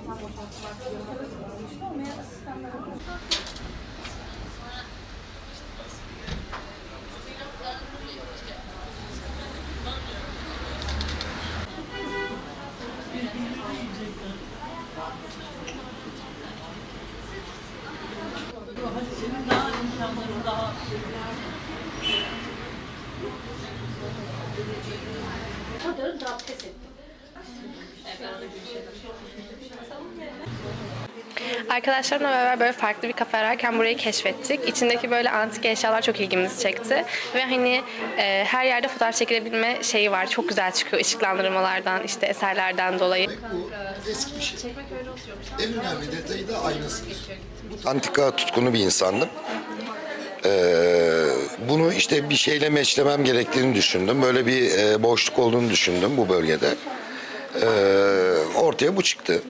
şeytan boşaltmak diyorsanız işte Arkadaşlarımla beraber böyle farklı bir kafe ararken burayı keşfettik. İçindeki böyle antik eşyalar çok ilgimizi çekti. Ve hani e, her yerde fotoğraf çekilebilme şeyi var. Çok güzel çıkıyor ışıklandırmalardan, işte eserlerden dolayı. Bu eski bir şey. En önemli detayı da aynasıdır. Antika tutkunu bir insandım. Ee, bunu işte bir şeyle meçlemem gerektiğini düşündüm. Böyle bir e, boşluk olduğunu düşündüm bu bölgede. Ee, ortaya bu çıktı.